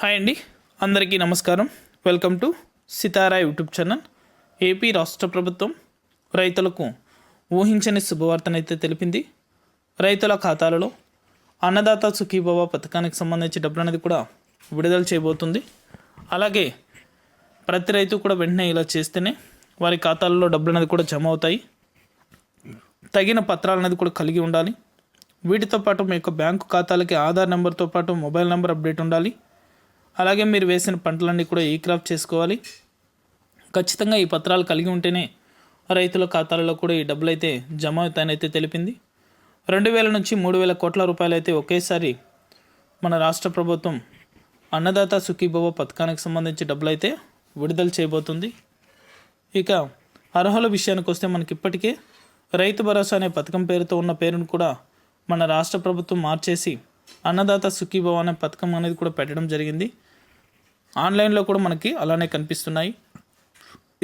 Hi అండి. అందరికీ నమస్కారం. Welcome to Sitara YouTube channel. AP రాష్ట్ర ప్రభుత్వం రైతులకు ఊహించని శుభవార్తనైతే తెలిపింది. రైతుల ఖాతాలలో అన్నదాత సుఖీభవ పథకానికి సంబంధించి డబ్బులు అనేది కూడా విడుదల చేయబోతుంది. అలాగే ప్రతి రైతు కూడా వెంటనే ఇలా చేస్తేనే వారి ఖాతాలలో డబ్బులు అనేది కూడా జమ అవుతాయి. తగిన పత్రాలు అనేది కూడా కలిగి ఉండాలి. వీటితో పాటు మీ యొక్క బ్యాంకు ఖాతాలకి ఆధార్ నెంబర్తో పాటు మొబైల్ నెంబర్ అప్డేట్ ఉండాలి. అలాగే మీరు వేసిన పంటలన్నీ కూడా ఈ క్రాప్ చేసుకోవాలి? ఖచ్చితంగా ఈ పత్రాలు కలిగి ఉంటేనే రైతుల ఖాతాలలో కూడా ఈ డబ్బులు అయితే జమ అవుతాయనైతే తెలిపింది. రెండు వేల నుంచి మూడు వేల కోట్ల రూపాయలు అయితే ఒకేసారి మన రాష్ట్ర ప్రభుత్వం అన్నదాత సుఖీభవ పథకానికి సంబంధించి డబ్బులు అయితే విడుదల చేయబోతుంది. ఇక అర్హుల విషయానికి వస్తే మనకి ఇప్పటికే రైతు భరోసా అనే పథకం పేరుతో ఉన్న పేరును కూడా మన రాష్ట్ర ప్రభుత్వం మార్చేసి అన్నదాత సుఖీభవ అనే పథకం అనేది కూడా పెట్టడం జరిగింది. ఆన్లైన్లో కూడా మనకి అలానే కనిపిస్తున్నాయి.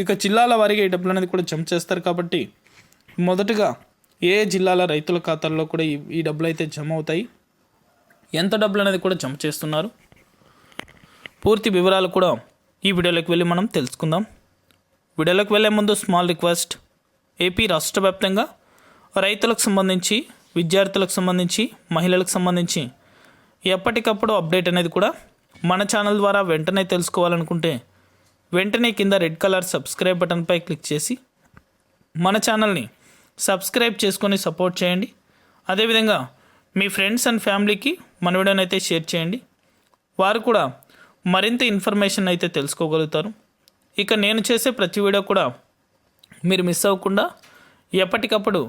ఇక జిల్లాల వారీగా ఈ డబ్బులు అనేది కూడా జమ చేస్తారు కాబట్టి మొదటగా ఏ జిల్లాల రైతుల ఖాతాల్లో కూడా ఈ ఈ డబ్బులు అయితే జమ అవుతాయి. ఎంత డబ్బులు అనేది కూడా జమ చేస్తున్నారు. పూర్తి వివరాలు కూడా ఈ వీడియోలోకి వెళ్ళి మనం తెలుసుకుందాం. వీడియోలోకి వెళ్ళే ముందు స్మాల్ రిక్వెస్ట్. ఏపీ రాష్ట్ర వ్యాప్తంగా రైతులకు సంబంధించి విద్యార్థులకు సంబంధించి మహిళలకు సంబంధించి ఎప్పటికప్పుడు అప్డేట్ అనేది కూడా మన ఛానల్ ద్వారా వెంటనే తెలుసుకోవాలనుకుంటే వెంటనే కింద రెడ్ కలర్ సబ్స్క్రైబ్ బటన్పై క్లిక్ చేసి మన ఛానల్ని సబ్స్క్రైబ్ చేసుకొని సపోర్ట్ చేయండి. అదేవిధంగా మీ ఫ్రెండ్స్ అండ్ ఫ్యామిలీకి మన వీడియోని అయితే షేర్ చేయండి. వారు కూడా మరింత ఇన్ఫర్మేషన్ అయితే తెలుసుకోగలుగుతారు. ఇక నేను చేసే ప్రతి వీడియో కూడా మీరు మిస్ అవ్వకుండా ఎప్పటికప్పుడు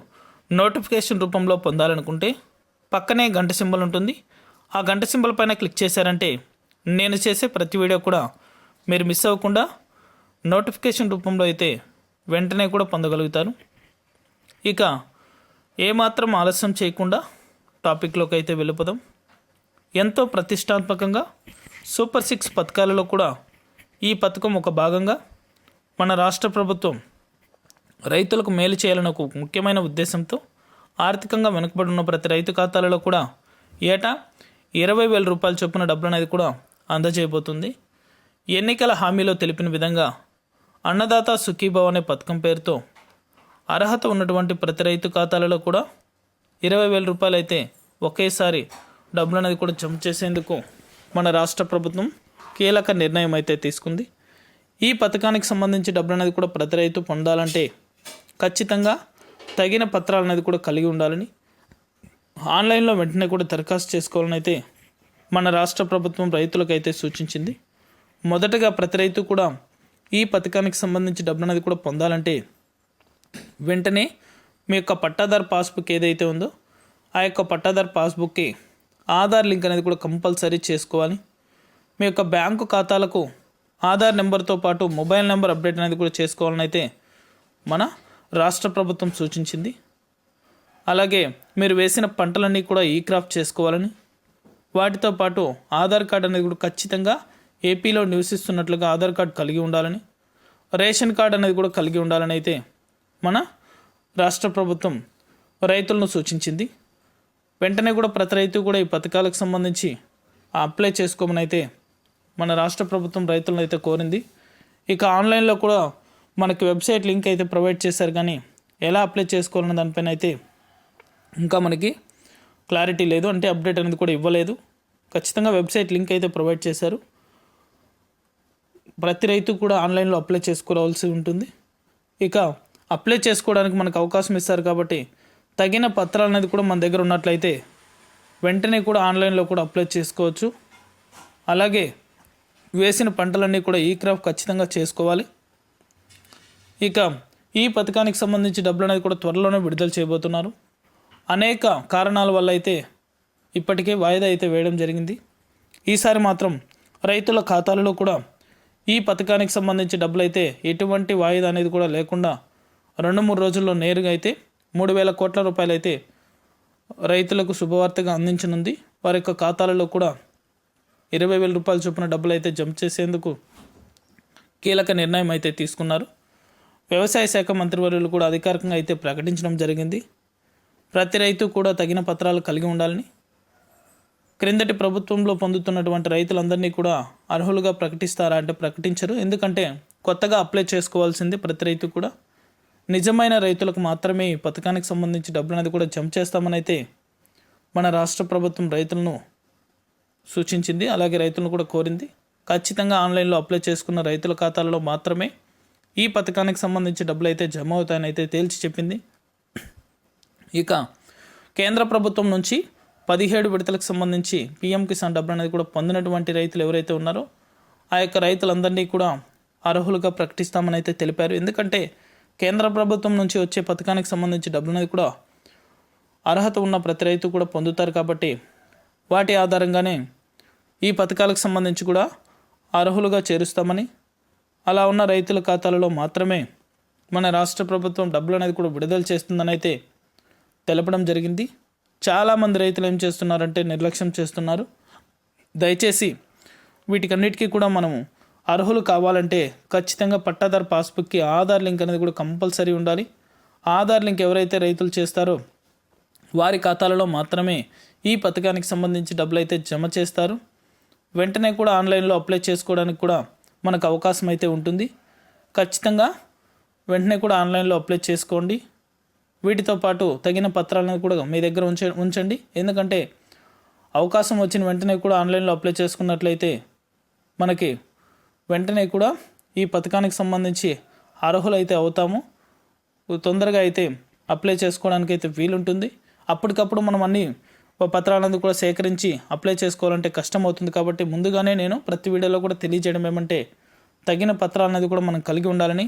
నోటిఫికేషన్ రూపంలో పొందాలనుకుంటే పక్కనే గంట సింబల్ ఉంటుంది. ఆ గంట సింబల్ పైన క్లిక్ చేశారంటే నేను చేసే ప్రతి వీడియో కూడా మీరు మిస్ అవ్వకుండా నోటిఫికేషన్ రూపంలో అయితే వెంటనే కూడా పొందగలుగుతారు. ఇక ఏమాత్రం ఆలస్యం చేయకుండా టాపిక్లోకి అయితే వెళ్ళిపోదాం. ఎంతో ప్రతిష్టాత్మకంగా సూపర్ సిక్స్ పథకాలలో కూడా ఈ పథకం ఒక భాగంగా మన రాష్ట్ర ప్రభుత్వం రైతులకు మేలు చేయాలని ఒక ముఖ్యమైన ఉద్దేశంతో ఆర్థికంగా వెనుకబడి ఉన్న ప్రతి రైతు ఖాతాలలో కూడా ఏటా ఇరవై వేల రూపాయలు చొప్పున డబ్బులు అనేది కూడా అందజేయబోతుంది. ఎన్నికల హామీలో తెలిపిన విధంగా అన్నదాత సుఖీభావ్ అనే పథకం పేరుతో అర్హత ఉన్నటువంటి ప్రతి రైతు ఖాతాలలో కూడా ఇరవై వేల రూపాయలు అయితే ఒకేసారి డబ్బులు అనేది కూడా జమ చేసేందుకు మన రాష్ట్ర ప్రభుత్వం కీలక నిర్ణయం అయితే తీసుకుంది. ఈ పథకానికి సంబంధించి డబ్బులు అనేది కూడా ప్రతి రైతు పొందాలంటే ఖచ్చితంగా తగిన పత్రాలు అనేది కూడా కలిగి ఉండాలని ఆన్లైన్లో వెంటనే కూడా దరఖాస్తు చేసుకోవాలని అయితే మన రాష్ట్ర ప్రభుత్వం రైతులకైతే సూచించింది. మొదటగా ప్రతి రైతు కూడా ఈ పథకానికి సంబంధించి డబ్బులు అనేది కూడా పొందాలంటే వెంటనే మీ యొక్క పట్టాదార్ పాస్బుక్ ఏదైతే ఉందో ఆ యొక్క పట్టాదార్ పాస్బుక్కి ఆధార్ లింక్ అనేది కూడా కంపల్సరీ చేసుకోవాలి. మీ యొక్క బ్యాంకు ఖాతాలకు ఆధార్ నెంబర్తో పాటు మొబైల్ నెంబర్ అప్డేట్ అనేది కూడా చేసుకోవాలని అయితే మన రాష్ట్ర ప్రభుత్వం సూచించింది. అలాగే మీరు వేసిన పంటలన్నీ కూడా ఈ క్రాఫ్ట్ చేసుకోవాలని వాటితో పాటు ఆధార్ కార్డు అనేది కూడా ఖచ్చితంగా ఏపీలో నివసిస్తున్నట్లుగా ఆధార్ కార్డు కలిగి ఉండాలని రేషన్ కార్డు అనేది కూడా కలిగి ఉండాలని అయితే మన రాష్ట్ర ప్రభుత్వం రైతులను సూచించింది. వెంటనే కూడా ప్రతి రైతు కూడా ఈ పథకాలకు సంబంధించి అప్లై చేసుకోమని అయితే మన రాష్ట్ర ప్రభుత్వం రైతులను అయితే కోరింది. ఇక ఆన్లైన్లో కూడా మనకి వెబ్సైట్ లింక్ అయితే ప్రొవైడ్ చేశారు కానీ ఎలా అప్లై చేసుకోవాలన్న దానిపైన అయితే ఇంకా మనకి క్లారిటీ లేదు. అంటే అప్డేట్ అనేది కూడా ఇవ్వలేదు. ఖచ్చితంగా వెబ్సైట్ లింక్ అయితే ప్రొవైడ్ చేశారు. ప్రతి రైతు కూడా ఆన్లైన్లో అప్లై చేసుకోవాల్సి ఉంటుంది. ఇక అప్లై చేసుకోవడానికి మనకు అవకాశం ఇస్తారు కాబట్టి తగిన పత్రాలు అనేది కూడా మన దగ్గర ఉన్నట్లయితే వెంటనే కూడా ఆన్లైన్లో కూడా అప్లై చేసుకోవచ్చు. అలాగే వేసిన పంటలన్నీ కూడా ఈ క్రాప్ ఖచ్చితంగా చేసుకోవాలి. ఇక ఈ పథకానికి సంబంధించి డబ్బులు అనేది కూడా త్వరలోనే విడుదల చేయబోతున్నారు. అనేక కారణాల వల్ల అయితే ఇప్పటికే వాయిదా అయితే వేయడం జరిగింది. ఈసారి మాత్రం రైతుల ఖాతాలలో కూడా ఈ పథకానికి సంబంధించి డబ్బులైతే ఎటువంటి వాయిదా అనేది కూడా లేకుండా రెండు మూడు రోజుల్లో నేరుగా అయితే మూడు వేల కోట్ల రూపాయలు అయితే రైతులకు శుభవార్తగా అందించనుంది. వారి యొక్క ఖాతాలలో కూడా ఇరవై వేల రూపాయల చొప్పున డబ్బులు అయితే జమ చేసేందుకు కీలక నిర్ణయం అయితే తీసుకున్నారు. వ్యవసాయ శాఖ మంత్రివర్యులు కూడా అధికారికంగా అయితే ప్రకటించడం జరిగింది. ప్రతి రైతు కూడా తగిన పత్రాలు కలిగి ఉండాలని క్రిందటి ప్రభుత్వంలో పొందుతున్నటువంటి రైతులందరినీ కూడా అర్హులుగా ప్రకటిస్తారా అంటే ప్రకటించరు. ఎందుకంటే కొత్తగా అప్లై చేసుకోవాల్సింది ప్రతి రైతు కూడా. నిజమైన రైతులకు మాత్రమే ఈ పథకానికి సంబంధించి డబ్బులు అనేది కూడా జమ చేస్తామని అయితే మన రాష్ట్ర ప్రభుత్వం రైతులను సూచించింది. అలాగే రైతులను కూడా కోరింది. ఖచ్చితంగా ఆన్లైన్లో అప్లై చేసుకున్న రైతుల ఖాతాలలో మాత్రమే ఈ పథకానికి సంబంధించి డబ్బులు అయితే జమ అవుతాయని అయితే తేల్చి చెప్పింది. ఇక కేంద్ర ప్రభుత్వం నుంచి పదిహేడు విడతలకు సంబంధించి పీఎం కిసాన్ డబ్బులు అనేది కూడా పొందినటువంటి రైతులు ఎవరైతే ఉన్నారో ఆ యొక్క రైతులందరినీ కూడా అర్హులుగా ప్రకటిస్తామని అయితే తెలిపారు. ఎందుకంటే కేంద్ర ప్రభుత్వం నుంచి వచ్చే పథకానికి సంబంధించి డబ్బులు అనేది కూడా అర్హత ఉన్న ప్రతి రైతు కూడా పొందుతారు కాబట్టి వాటి ఆధారంగానే ఈ పథకాలకు సంబంధించి కూడా అర్హులుగా చేరుస్తామని అలా ఉన్న రైతుల ఖాతాలలో మాత్రమే మన రాష్ట్ర ప్రభుత్వం డబ్బులు అనేది కూడా విడుదల చేస్తుందని అయితే తెలపడం జరిగింది. చాలామంది రైతులు ఏం చేస్తున్నారంటే నిర్లక్ష్యం చేస్తున్నారు. దయచేసి వీటికన్నిటికీ కూడా మనము అర్హులు కావాలంటే ఖచ్చితంగా పట్టాదారు పాస్బుక్కి ఆధార్ లింక్ అనేది కూడా కంపల్సరీ ఉండాలి. ఆధార్ లింక్ ఎవరైతే రైతులు చేస్తారో వారి ఖాతాలలో మాత్రమే ఈ పథకానికి సంబంధించి డబ్బులు అయితే జమ చేస్తారు. వెంటనే కూడా ఆన్లైన్లో అప్లై చేసుకోవడానికి కూడా మనకు అవకాశం అయితే ఉంటుంది. ఖచ్చితంగా వెంటనే కూడా ఆన్లైన్లో అప్లై చేసుకోండి. వీటితో పాటు తగిన పత్రాలను కూడా మీ దగ్గర ఉంచ ఉంచండి. ఎందుకంటే అవకాశం వచ్చిన వెంటనే కూడా ఆన్లైన్లో అప్లై చేసుకున్నట్లయితే మనకి వెంటనే కూడా ఈ పథకానికి సంబంధించి అర్హులైతే అవుతాము. తొందరగా అయితే అప్లై చేసుకోవడానికి అయితే వీలుంటుంది. అప్పటికప్పుడు మనం అన్ని పత్రాలను కూడా సేకరించి అప్లై చేసుకోవాలంటే కష్టం అవుతుంది కాబట్టి ముందుగానే నేను ప్రతి వీడియోలో కూడా తెలియజేయడం ఏమంటే తగిన పత్రాలు అనేది కూడా మనం కలిగి ఉండాలని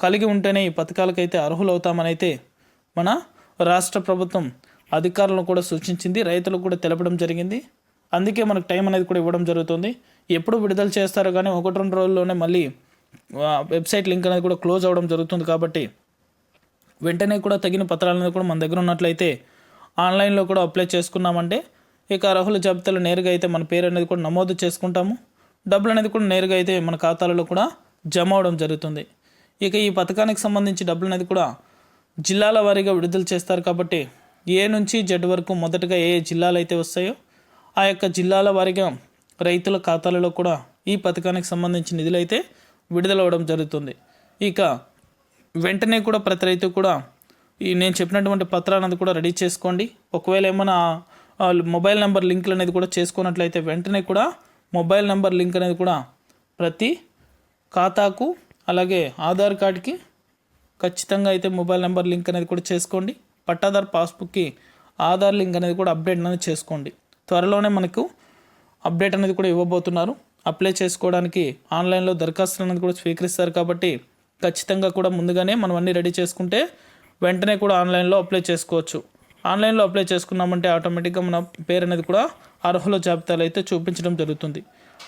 కలిగి ఉంటేనే ఈ పథకాలకైతే అర్హులు అవుతామని అయితే మన రాష్ట్ర ప్రభుత్వం అధికారులను కూడా సూచించింది రైతులకు కూడా తెలపడం జరిగింది. అందుకే మనకు టైం అనేది కూడా ఇవ్వడం జరుగుతుంది. ఎప్పుడు విడుదల చేస్తారో కానీ ఒకటి రెండు రోజుల్లోనే మళ్ళీ వెబ్సైట్ లింక్ అనేది కూడా క్లోజ్ అవ్వడం జరుగుతుంది కాబట్టి వెంటనే కూడా తగిన పత్రాలు అనేది కూడా మన దగ్గర ఉన్నట్లయితే ఆన్లైన్లో కూడా అప్లై చేసుకున్నామంటే ఇక అర్హుల జాబితాలో నేరుగా అయితే మన పేరు అనేది కూడా నమోదు చేసుకుంటాము. డబ్బులు అనేది కూడా నేరుగా అయితే మన ఖాతాలలో కూడా జమ అవడం జరుగుతుంది. ఇక ఈ పథకానికి సంబంధించి డబ్బులు అనేది కూడా జిల్లాల వారీగా విడుదల చేస్తారు కాబట్టి ఏ నుంచి జెడ్ వరకు మొదటగా ఏ జిల్లాలు అయితే వస్తాయో ఆ యొక్క జిల్లాల వారీగా రైతుల ఖాతాలలో కూడా ఈ పథకానికి సంబంధించిన నిధులు అయితే విడుదలవ్వడం జరుగుతుంది. ఇక వెంటనే కూడా ప్రతి రైతు కూడా ఈ నేను చెప్పినటువంటి పత్రాన్ని కూడా రెడీ చేసుకోండి. ఒకవేళ ఏమైనా మొబైల్ నెంబర్ లింకులు అనేది కూడా చేసుకున్నట్లయితే వెంటనే కూడా మొబైల్ నెంబర్ లింక్ అనేది కూడా ప్రతి ఖాతాకు అలాగే ఆధార్ కార్డ్కి ఖచ్చితంగా అయితే మొబైల్ నెంబర్ లింక్ అనేది కూడా చేసుకోండి. పట్టాదార్ పాస్బుక్కి ఆధార్ లింక్ అనేది కూడా అప్డేట్ అనేది చేసుకోండి. త్వరలోనే మనకు అప్డేట్ అనేది కూడా ఇవ్వబోతున్నారు. అప్లై చేసుకోవడానికి ఆన్లైన్లో దరఖాస్తులు అనేది కూడా స్వీకరిస్తారు కాబట్టి ఖచ్చితంగా కూడా ముందుగానే మనం అన్నీ రెడీ చేసుకుంటే వెంటనే కూడా ఆన్లైన్లో అప్లై చేసుకోవచ్చు. ఆన్లైన్లో అప్లై చేసుకున్నామంటే ఆటోమేటిక్గా మన పేరు అనేది కూడా అర్హుల జాబితాలో అయితే చూపించడం జరుగుతుంది.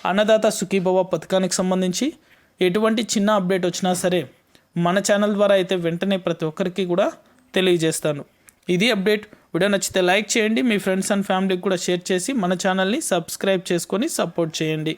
అన్నదాత సుఖీభవ పథకానికి సంబంధించి ఎటువంటి చిన్న అప్డేట్ వచ్చినా సరే మన ఛానల్ ద్వారా అయితే వెంటనే ప్రతి ఒక్కరికి కూడా తెలియజేస్తాను. ఇది అప్డేట్ వీడియో నచ్చితే లైక్ చేయండి. మీ ఫ్రెండ్స్ అండ్ ఫ్యామిలీకి కూడా షేర్ చేసి మన ఛానల్ని సబ్స్క్రైబ్ చేసుకొని సపోర్ట్ చేయండి.